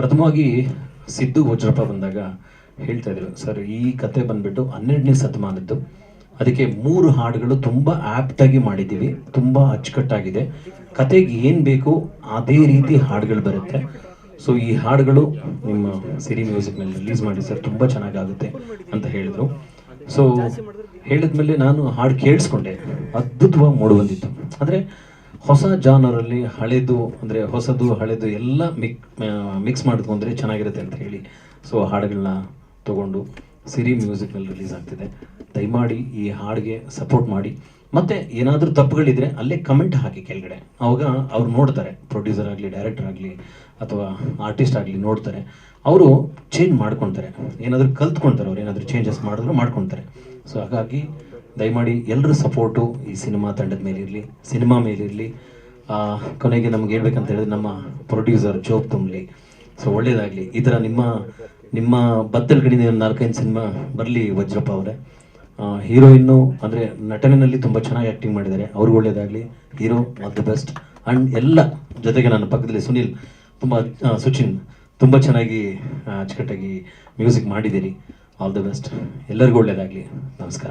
ಪ್ರಥಮವಾಗಿ ಸಿದ್ದು ವಜ್ರಪ್ಪ ಬಂದಾಗ ಹೇಳ್ತಾ ಇದ್ರು, ಸರ್, ಈ ಕತೆ ಬಂದ್ಬಿಟ್ಟು ಹನ್ನೆರಡನೇ ಶತಮಾನದ್ದು. ಅದಕ್ಕೆ ಮೂರು ಹಾಡುಗಳು ತುಂಬ ಆಪ್ಟಾಗಿ ಮಾಡಿದ್ದೀವಿ, ತುಂಬ ಅಚ್ಚುಕಟ್ಟಾಗಿದೆ. ಕತೆಗೆ ಏನು ಬೇಕು ಅದೇ ರೀತಿ ಹಾಡುಗಳು ಬರುತ್ತೆ. ಸೊ, ಈ ಹಾಡುಗಳು ನಿಮ್ಮ ಸಿರಿ ಮ್ಯೂಸಿಕ್ನಲ್ಲಿ ರಿಲೀಸ್ ಮಾಡಿ, ಸರ್, ತುಂಬ ಚೆನ್ನಾಗಾಗುತ್ತೆ ಅಂತ ಹೇಳಿದರು. ಸೊ, ಹೇಳಿದ್ಮೇಲೆ ನಾನು ಹಾಡು ಕೇಳಿಸ್ಕೊಂಡೆ. ಅದ್ಭುತವಾಗಿ ಮೂಡು ಬಂದಿತ್ತು. ಅಂದರೆ ಹೊಸ ಜಾನರಲ್ಲಿ ಹಳೆದು, ಅಂದರೆ ಹೊಸದು, ಹಳೆದು ಎಲ್ಲ ಮಿಕ್ ಮಿಕ್ಸ್ ಮಾಡಿಕೊಂಡ್ರೆ ಚೆನ್ನಾಗಿರುತ್ತೆ ಅಂತ ಹೇಳಿ. ಸೊ ಹಾಡುಗಳನ್ನ ತಗೊಂಡು ಸಿರಿ ಮ್ಯೂಸಿಕ್ನಲ್ಲಿ ರಿಲೀಸ್ ಆಗ್ತಿದೆ. ದಯಮಾಡಿ ಈ ಹಾಡಿಗೆ ಸಪೋರ್ಟ್ ಮಾಡಿ. ಮತ್ತು ಏನಾದರೂ ತಪ್ಪುಗಳಿದ್ರೆ ಅಲ್ಲೇ ಕಮೆಂಟ್ ಹಾಕಿ ಕೆಳಗಡೆ. ಅವಾಗ ಅವ್ರು ನೋಡ್ತಾರೆ ಪ್ರೊಡ್ಯೂಸರ್ ಆಗಲಿ ಡೈರೆಕ್ಟರ್ ಆಗಲಿ, ಅಥವಾ ಆರ್ಟಿಸ್ಟ್ ಆಗಲಿ ನೋಡ್ತಾರೆ. ಅವರು ಚೇಂಜ್ ಮಾಡ್ಕೊತಾರೆ. ಏನಾದರೂ ಕಲ್ತ್ಕೊಳ್ತಾರೆ ಅವ್ರು ಏನಾದರೂ ಚೇಂಜಸ್ ಮಾಡಿದ್ರು ಮಾಡ್ಕೊತಾರೆ. ಸೊ ಹಾಗಾಗಿ ದಯಮಾಡಿ ಎಲ್ಲರ ಸಪೋರ್ಟು ಈ ಸಿನಿಮಾ ತಂಡದ ಮೇಲಿರಲಿ ಸಿನಿಮಾ ಮೇಲಿರಲಿ ಕೊನೆಗೆ ನಮ್ಗೆ ಹೇಳ್ಬೇಕಂತ ಹೇಳಿದ್ರೆ ನಮ್ಮ ಪ್ರೊಡ್ಯೂಸರ್ ಜೋಬ್ ತುಂಬಲಿ. ಸೊ, ಒಳ್ಳೇದಾಗಲಿ. ಈ ಥರ ನಿಮ್ಮ ನಿಮ್ಮ ಬತ್ತಲ್ ಒಂದು ನಾಲ್ಕೈದು ಸಿನಿಮಾ ಬರಲಿ ವಜ್ರಪ್ಪ ಅವರೇ. ಹೀರೋಯಿನ್ನು ಅಂದರೆ ನಟನೆಯಲ್ಲಿ ತುಂಬ ಚೆನ್ನಾಗಿ ಆ್ಯಕ್ಟಿಂಗ್ ಮಾಡಿದ್ದಾರೆ. ಅವ್ರಿಗೆ ಒಳ್ಳೇದಾಗಲಿ. Hero, all the best. And ಎಲ್ಲ ಜೊತೆಗೆ ನನ್ನ ಪಕ್ಕದಲ್ಲಿ ಸುನಿಲ್, ತುಂಬ ಸುಚಿನ್, ತುಂಬ ಚೆನ್ನಾಗಿ ಅಚ್ಚುಕಟ್ಟಾಗಿ ಮ್ಯೂಸಿಕ್ ಮಾಡಿದ್ದೀರಿ. All the best. ಎಲ್ಲರಿಗೂ ಒಳ್ಳೇದಾಗಲಿ. ನಮಸ್ಕಾರ.